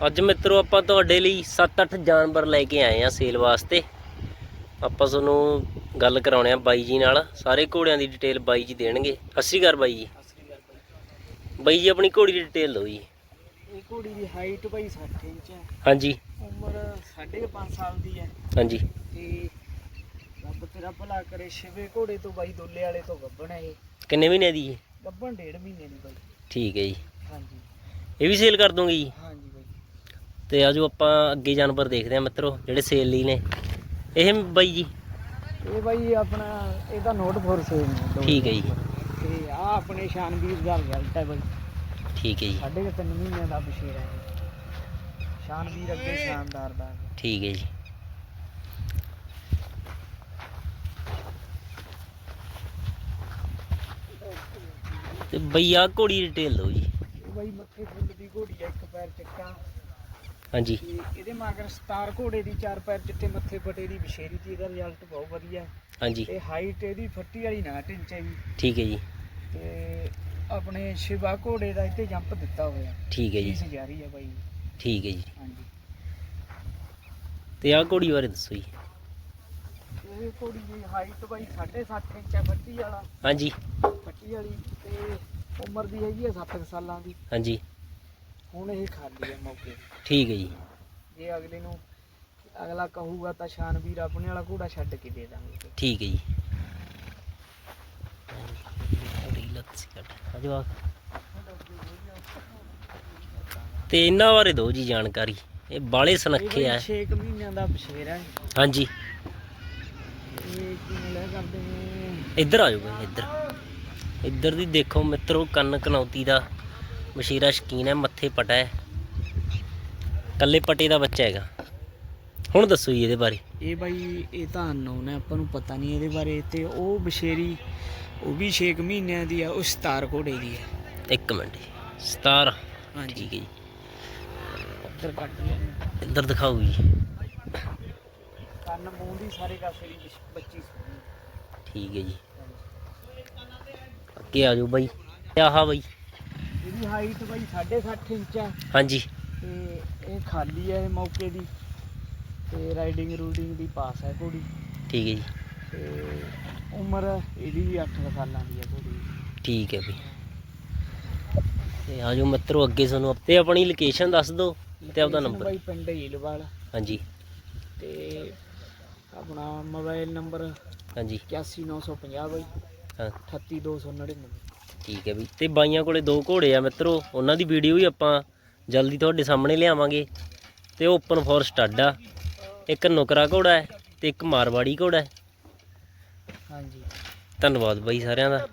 ਅੱਜ ਮਿੱਤਰੋ ਆਪਾਂ ਤੁਹਾਡੇ ਲਈ 7-8 ਜਾਨਵਰ ਲੈ ਕੇ ਆਏ ਆ ਸੇਲ ਵਾਸਤੇ। ਆਪਾਂ ਤੁਹਾਨੂੰ ਗੱਲ ਕਰਾਉਣੇ ਆ ਬਾਈ ਜੀ ਨਾਲ। ਸਾਰੇ ਘੋੜਿਆਂ ਦੀ ਡਿਟੇਲ ਬਾਈ ਜੀ ਦੇਣਗੇ। ਅੱਸੀ ਘਰ ਬਾਈ ਜੀ। ਬਾਈ ਜੀ ਆਪਣੀ ਘੋੜੀ ਦੀ ਡਿਟੇਲ ਦਿਓ ਜੀ। ਇਹ ਘੋੜੀ ਦੀ ਹਾਈਟ ਭਾਈ 60 ਇੰਚ ਹੈ। ਹਾਂਜੀ। ਉਮਰ 5.5 ਸਾਲ ਦੀ ਹੈ। ਹਾਂਜੀ। ਤੇ ਰੱਬ ਤੇਰਾ ਭਲਾ ਕਰੇ ਸ਼ਿਵੇ ਘੋੜੇ ਤੋਂ ਬਾਈ ਦੋਲੇ ਵਾਲੇ ਤੋਂ ਗੱਬਣ ਹੈ ਇਹ। ਕਿੰਨੇ ਮਹੀਨੇ ਦੀ ਹੈ? ਗੱਬਣ ਡੇਢ ਮਹੀਨੇ ਦੀ ਬਾਈ। ਠੀਕ ਹੈ ਜੀ। ਹਾਂਜੀ। ਇਹ ਵੀ ਸੇਲ ਕਰ ਦੋਗੇ ਜੀ? ਹਾਂਜੀ। ਬਾਈ ਤੇ ਆਜੋ ਆਪਾਂ ਅੱਗੇ ਜਾਨਵਰ ਦੇਖਦੇ ਆ ਮਿੱਤਰੋ ਜਿਹੜੇ ਸੇਲ ਲਈ ਨੇ। ਇਹ ਬਾਈ ਜੀ? ਇਹ ਬਾਈ ਆਪਣਾ ਇਹਦਾ ਨੋਟ ਫੋਰ ਹੈ ਠੀਕ ਹੈ ਜੀ। ਤੇ ਆ ਆਪਣੇ ਸ਼ਾਨਵੀਰ ਦਾ ਰਿਜ਼ਲਟ ਹੈ ਬਾਈ। ਠੀਕ ਹੈ ਜੀ। ਸਾਢੇ ਕੁ ਤਿੰਨ ਮਹੀਨਿਆਂ ਦਾ ਬਸ਼ੀਰ ਹੈ। ਇਹ। ਸ਼ਾਨਵੀਰ ਅੱਗੇ ਸ਼ਾਨਦਾਰ ਦਾ ਠੀਕ ਹੈ ਜੀ। ਤੇ ਬਈ ਆ ਘੋੜੀ ਦੀ ਡਿਟੇਲ ਦਿਓ ਜੀ। ਇਹ ਬਾਈ ਮੱਥੇ ਫੁੱਲ ਦੀ ਘੋੜੀ ਹੈ ਇੱਕ ਪੈਰ ਚੱਕਾ। ਹਾਂਜੀ। ਤੇ ਇਹਦੇ ਮਗਰ ਸਤਾਰ ਘੋੜੇ ਦੀ ਚਾਰ ਪੈਰ ਚਿੱਟੇ ਮੱਥੇ ਫਟੇ ਦੀ ਬਸ਼ੇਰੀ ਤੇ ਇਹਦਾ ਰਿਜ਼ਲਟ ਬਹੁਤ ਵਧੀਆ। ਹੈ ਹਾਂਜੀ। ਤੇ ਹਾਈਟ ਇਹਦੀ ਫੱਟੀ ਵਾਲੀ 9 ਇੰਚ ਹੈ ਜੀ ਠੀਕ ਹੈ ਜੀ। ਤੇ ਆਪਣੇ ਸ਼ਿਵਾ ਘੋੜੇ ਦਾ ਇੱਥੇ ਜੰਪ ਦਿੱਤਾ ਹੋਇਆ। ਠੀਕ ਹੈ ਜੀ। ਇਸ ਜਾਰੀ ਹੈ ਬਾਈ। ਠੀਕ ਹੈ ਜੀ। ਹਾਂਜੀ। ਤੇ ਆ ਘੋੜੀ ਬਾਰੇ ਦੱਸੋ ਜੀ। ਇਹ ਘੋੜੀ ਦੀ ਹਾਈਟ ਬਾਈ 7.5 ਇੰਚ ਹੈ ਫੱਟੀ ਵਾਲਾ। ਹਾਂਜੀ। ਫੱਟੀ ਵਾਲੀ ਤੇ ਉਮਰ ਦੀ ਹੈਗੀ ਹੈ 7 ਸਾਲਾਂ ਦੀ। ਹਾਂਜੀ। ਹੁਣ ਇਹ ਖਾਲੀ ਹੈ ਮੌਕੇ। ਤੇ। ਠੀਕ ਹੈ ਜੀ। ਜੇ ਅਗਲੇ ਨੂੰ ਅਗਲਾ ਕਹੂਗਾ ਤਾਂ ਸ਼ਾਨਵੀਰ ਆਪਣੇ ਵਾਲਾ ਘੋੜਾ ਛੱਡ ਕੇ ਦੇ ਦਾਂਗੇ। ਠੀਕ ਹੈ ਜੀ। ਲੱਤ ਸੀ ਕੱਟ ਤੇ ਇਹਨਾਂ ਬਾਰੇ ਦਿਓ ਜੀ ਜਾਣਕਾਰੀ। ਇਹ ਬਾਲੇ ਸੁਨੱਖੇ ਆ। 6 ਮਹੀਨਿਆਂ ਦਾ ਬਸ਼ੇਰ ਹੈ। ਹਾਂਜੀ। ਇਹ ਕਿਵੇਂ ਲੈ ਕਰਦੇ ਨੇ? ਇੱਧਰ ਆ ਜਾਓ ਬਈ ਇੱਧਰ। ਇੱਧਰ ਦੀ ਦੇਖੋ ਮਿੱਤਰੋ ਕੰਨ ਕਨੌਤੀ ਦਾ। ਮਸ਼ੀਰਾ ਸ਼ਕੀਨ ਹੈ ਮੱਥੇ ਪਟਾ ਹੈ। ਕੱਲੇ ਪਟੇ ਦਾ ਬੱਚਾ ਹੈਗਾ। ਹੁਣ ਦੱਸੋ ਜੀ ਇਹਦੇ ਬਾਰੇ। ਇਹ ਬਾਈ ਇਹ ਤਾਂ ਅਨਨੋਨ ਹੈ ਆਪਾਂ ਨੂੰ ਪਤਾ ਨਹੀਂ ਇਹਦੇ ਬਾਰੇ। ਤੇ ਉਹ ਬਸ਼ੇਰੀ ਉਹ ਵੀ 6 ਮਹੀਨਿਆਂ ਦੀ ਆ ਉਹ ਸਤਾਰ ਘੋੜੇ ਦੀ ਹੈ। ਇੱਕ ਮਿੰਟ ਜੀ 17 ਹਾਂਜੀ। ਠੀਕ ਹੈ ਜੀ। ਉੱਧਰ ਕੱਟ ਲਿਆ। ਇੱਧਰ ਦਿਖਾਓ ਜੀ। ਕੰਨ ਮੂੰਹ ਦੀ ਸਾਰੇ ਕਾਸੇ ਦੀ ਬੱਚੀ ਠੀਕ ਹੈ ਜੀ। ਅੱਗੇ ਆ ਜਾਓ ਬਾਈ। ਆਹ ਬਾਈ। ਇਹਦੀ ਹਾਈਟ ਬਾਈ 6.5 ਇੰਚ ਹੈ ਹਾਂਜੀ। ਤੇ ਇਹ ਖਾਲੀ ਹੈ ਇਹ ਮੌਕੇ ਦੀ। ਤੇ ਰਾਈਡਿੰਗ ਰੂਡਿੰਗ ਦੀ ਪਾਸ ਹੈ ਘੋੜੀ। ਠੀਕ ਹੈ ਜੀ। ਤੇ ਉਮਰ ਇਹਦੀ ਵੀ 8 ਸਾਲਾਂ ਦੀ ਹੈ ਘੋੜੀ। ਠੀਕ ਹੈ ਬਈ ਤੇ ਆ ਜਾਓ ਮਿੱਤਰੋ ਅੱਗੇ ਤੁਹਾਨੂੰ ਤੇ ਆਪਣੀ ਲੋਕੇਸ਼ਨ ਦੱਸ ਦਿਓ ਤੇ ਆਪਦਾ ਨੰਬਰ ਬਾਈ ਪਿੰਡ ਹੀਲਵਾਲ। ਹਾਂਜੀ। ਤੇ ਆਪਣਾ ਮੋਬਾਈਲ ਨੰਬਰ ਹਾਂਜੀ। 81950 ਬਾਈ। ਹਾਂ। 38299 ਠੀਕ ਹੈ ਬਈ ਤੇ ਬਾਈਆਂ ਕੋਲੇ ਦੋ ਘੋੜੇ ਆ ਮਿੱਤਰੋ ਉਹਨਾਂ ਦੀ ਵੀਡੀਓ ਵੀ ਆਪਾਂ ਜਲਦੀ ਤੁਹਾਡੇ ਸਾਹਮਣੇ ਲਿਆਵਾਂਗੇ। ਤੇ ਓਪਨ ਫੋਰ ਸਟੱਡ ਆ। ਇੱਕ ਨੁਕਰਾ ਘੋੜਾ ਹੈ ਤੇ ਇੱਕ ਮਾਰਵਾੜੀ ਘੋੜਾ ਹੈ। ਹਾਂਜੀ। ਧੰਨਵਾਦ ਬਾਈ ਸਾਰਿਆਂ ਦਾ।